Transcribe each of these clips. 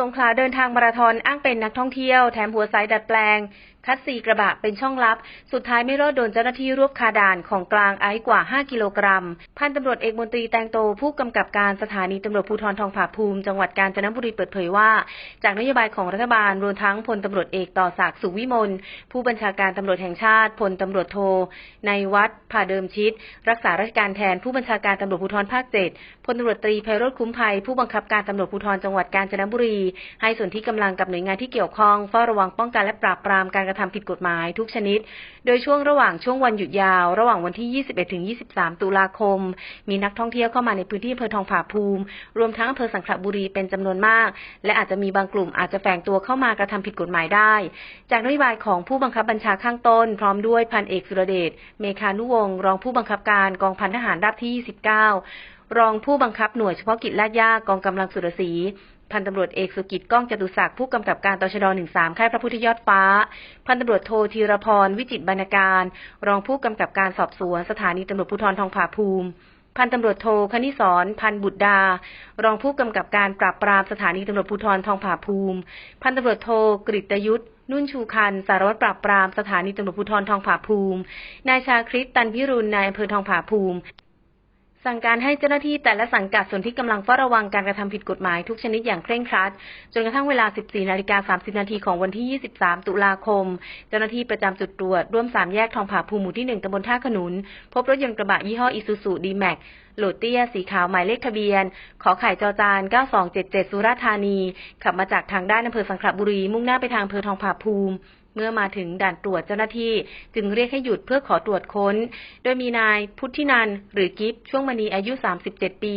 สงขลาเดินทางมาราธอนอ้างเป็นนักท่องเที่ยว แถมหัวไซดัดแปลง คัดซีกระบะเป็นช่องลับ สุดท้ายไม่รอดโดนเจ้าหน้าที่รวบคาด่านของกลางไอซ์กว่า 5 กิโลกรัม พันตำรวจเอกมนตรีแตงโตผู้กำกับการสถานีตำรวจภูธรทองผาภูมิ จังหวัดกาญจนบุรีเปิดเผยว่า จากนโยบายของรัฐบาลรวมทั้งพลตำรวจเอกต่อศักดิ์สุวิมลผู้บัญชาการตำรวจแห่งชาติพลตำรวจโทในวัดผ่าเดิมชิด รักษาราชการแทนผู้บัญชาการตำรวจภูธรภาคเจ็ดพลตำรวจตรีไพโรธคุ้มภัยผู้บังคับการตำรวจภูธรจังหวัดกาญจนบุรีให้ส่วนที่กำลังกับหน่วยงานที่เกี่ยวข้องเฝ้าระวังป้องกันและปราบปรามการกระทำผิดกฎหมายทุกชนิด โดยช่วงระหว่างช่วงวันหยุดยาว ระหว่างวันที่ 21 ถึง 23 ตุลาคม มีนักท่องเที่ยวเข้ามาในพื้นที่อำเภอทองผาภูมิ รวมทั้งอำเภอสังขละบุรีเป็นจำนวนมาก และอาจจะมีบางกลุ่มอาจจะแฝงตัวเข้ามากระทำผิดกฎหมายได้ จากนโยบายของผู้บังคับบัญชาข้างต้น พร้อมด้วยพันเอกสุรเดชเมคานุวงศ์รองผู้บังคับการกองพันทหารราบที่ 29 รองผู้บังคับหน่วยเฉพาะกิจลาดย่ากองกำลังสุรศรีพันตำรวจเอกสุกิจก้องจตุศักดิ์ผู้กำกับการตชด13 ค่ายพระพุทธยอดฟ้า พันตำรวจโทธีรพร วิจิตบรรณการ รองผู้กำกับการสอบสวนสถานีตำรวจภูธรทองผาภูมิ พันตำรวจโทคณิศรพันบุตรดา รองผู้กำกับการปราบปรามสถานีตำรวจภูธรทองผาภูมิ พันตำรวจโทกฤตยุทธนุ่นชูคัน สารวัตรปราบปรามสถานีตำรวจภูธรทองผาภูมิ นายชาคริตตันพิรุณนายอำเภอทองผาภูมิ สั่งการให้เจ้าหน้าที่แต่ละสังกัดส่วนที่กำลังเฝ้าระวังการกระทำผิดกฎหมายทุกชนิดอย่างเคร่งครัด จนกระทั่งเวลา 14 นาฬิกา 30 นาทีของวันที่ 23 ตุลาคม เจ้าหน้าที่ประจำจุดตรวจ ร่วม 3 แยกทองผาภูมิหมู่ที่ 1ตำบลท่าขนุน พบรถยนต์กระบะยี่ห้ออิซูซูดีแม็กโหลดเตี้ย สีขาวหมายเลขทะเบียน ขอไข่จอจาน 9277 สุราษฎร์ธานี ขับมาจากทางด้านอำเภอสังขละบุรี มุ่งหน้าไปทางอำเภอทองผาภูมิ เมื่อมาถึงด่านตรวจเจ้าหน้าที่ จึงเรียกให้หยุดเพื่อขอตรวจค้น โดยมีนายพุทธินันหรือกิฟช่วงมณีอายุ 37 ปี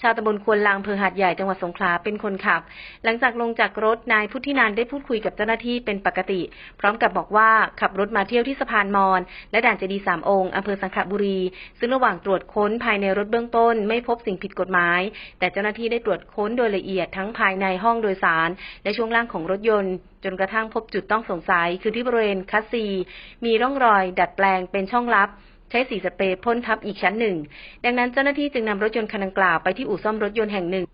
ชาวตำบลควนลางเภอหาดใหญ่จังหวัดสงขลาเป็นคนขับ หลังจากลงจากรถนายพุทธินันได้พูดคุยกับเจ้าหน้าที่เป็นปกติ พร้อมกับบอกว่าขับรถมาเที่ยวที่สะพานมอญและด่านเจดีย์สามองค์อำเภอสังขบุรี ซึ่งระหว่างตรวจค้นภายในรถเบื้องต้น ไม่พบสิ่งผิดกฎหมาย แต่เจ้าหน้าที่ได้ตรวจค้นโดยละเอียดทั้งภายในห้องโดยสาร และช่วงล่างของรถยนต์จนกระทั่งพบจุดต้องสงสัยคือที่บริเวณคัสซี มีร่องรอยดัดแปลงเป็นช่องลับ ใช้สีสเปรย์พ่นทับอีกชั้นหนึ่ง ดังนั้นเจ้าหน้าที่จึงนำรถยนต์คันดังกล่าวไปที่อู่ซ่อมรถยนต์แห่งหนึ่ง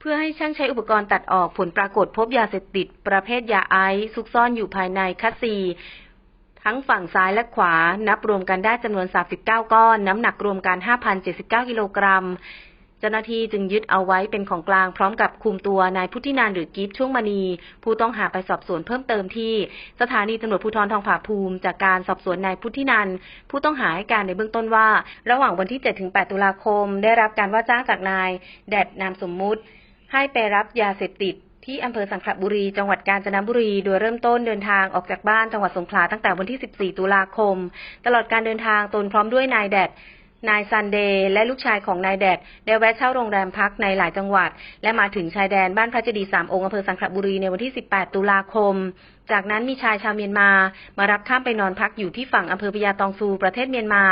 เพื่อให้ช่างใช้อุปกรณ์ตัดออกผลปรากฏพบยาเสพติด ประเภทยาไอซ์ซุกซ่อนอยู่ภายในคัสซี ทั้งฝั่งซ้ายและขวานับรวมกันได้จำนวน 39 ก้อน น้ำหนักรวมกัน 5,079 กิโลกรัม จ้าหน้าที่จึงยึดเอาไว้เป็นของกลางพร้อมกับคุมตัวนายพุทธินานหรือกิฟช่วงมณี ผู้ต้องหาไปสอบสวนเพิ่มเติมที่ สถานีตำรวจภูธรทองผาภูมิ จากการสอบสวนนายพุทธินันผู้ต้องหาให้การในเบื้องต้นว่า ระหว่างวันที่ 7-8 ตุลาคม ได้รับการว่าจ้างจากนาย แดดนามสมมุติ ให้ไปรับยาเสพติดที่อำเภอสังขละบุรี จังหวัดกาญจนบุรี โดยเริ่มต้นเดินทางออกจากบ้านจังหวัดสงขลาตั้งแต่วันที่ 14 ตุลาคม ตลอดการเดินทางตนพร้อมด้วยนายแดด นายซันเดย์และลูกชายของนายแดดได้แวะเช่าโรงแรมพักในหลายจังหวัด และมาถึงชายแดนบ้านพระเจดีย์สามองค์อำเภอสังขละบุรีในวันที่ 18 ตุลาคม จากนั้นมีชายชาวเมียนมา มารับข้ามไปนอนพักอยู่ที่ฝั่งอำเภอพญาตองซูประเทศเมียนมา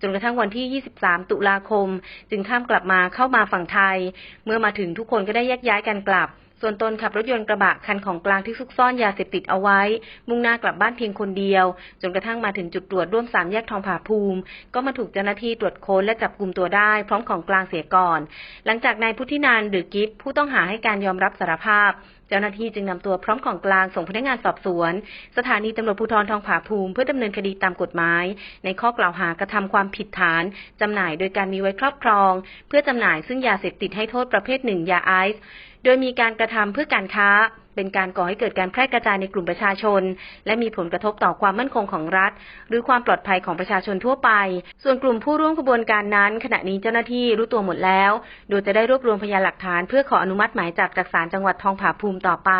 จนกระทั่งวันที่ 23 ตุลาคม จึงข้ามกลับมาเข้ามาฝั่งไทย เมื่อมาถึงทุกคนก็ได้แยกย้ายกันกลับ ส่วนตนขับรถยนต์กระบะคันของกลางที่ซุกซ่อนยาเสพติดเอาไว้ มุ่งหน้ากลับบ้านเพียงคนเดียว จนกระทั่งมาถึงจุดตรวจร่วมสามแยกทองผาภูมิ ก็มาถูกเจ้าหน้าที่ตรวจค้นและจับกลุ่มตัวได้ พร้อมของกลางเสียก่อน หลังจากนายพุทธินันหรือกิฟผู้ต้องหาให้การยอมรับสารภาพ เจ้าหน้าที่จึงนำตัวพร้อมของกลางส่งพนักงานสอบสวน สถานีตำรวจภูธรทองผาภูมิเพื่อดำเนินคดีตามกฎหมาย ในข้อกล่าวหากระทำความผิดฐานจำหน่ายโดยการมีไว้ครอบครอง เพื่อจำหน่ายซึ่งยาเสพติดให้โทษประเภทหนึ่งยาไอซ์โดยมีการกระทำเพื่อการค้า เป็นการก่อให้เกิดการแพร่กระจายในกลุ่มประชาชน และมีผลกระทบต่อความมั่นคงของรัฐ หรือความปลอดภัยของประชาชนทั่วไป ส่วนกลุ่มผู้ร่วมขบวนการนั้น ขณะนี้เจ้าหน้าที่รู้ตัวหมดแล้ว โดยจะได้รวบรวมพยานหลักฐานเพื่อขออนุมัติหมายจับจากศาลจังหวัดทองผาภูมิต่อไป